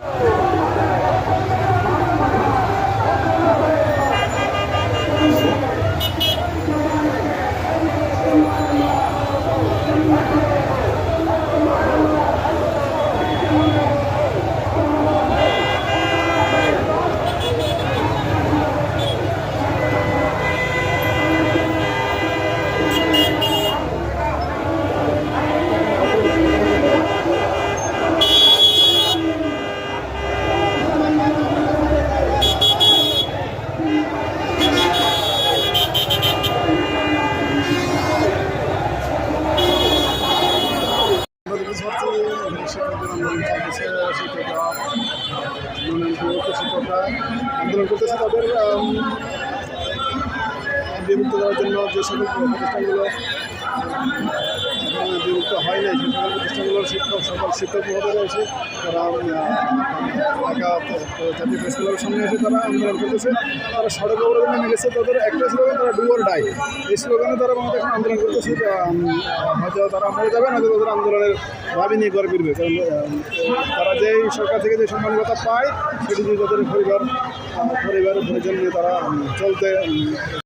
আমাদের শিক্ষকদের আন্দোলন চলতেছে শিক্ষকরা ইউনিয়ন বিভক্ত শিক্ষকরা আন্দোলন করতেছে তাদের বিভক্ত করার জন্য যে সকল প্রতিষ্ঠানগুলো বিভক্ত হয় নাই সে সকল প্রতিষ্ঠানগুলোর শিক্ষক, সকল শিক্ষক মহোদয় রয়েছে, তারা ঢাকা জাতীয় প্রেস সামনে এসে তারা আন্দোলন করতেছে। তারা সড়ক অবরোধে নেমে তাদের একটা স্লোগান তারা ডুয়ার ডাই এই স্লোগানে তারা আমাদের আন্দোলন করতেছে। হয়তো তারা মরে যাবে না তাদের আন্দোলনের ভাবি নিয়ে করে ফিরবে। কারণ তারা যেই সরকার থেকে যে সম্মানতা পায় সেটি দিয়ে তাদের পরিবার আহ, পরিবারের পরিজন নিয়ে তারা চলতে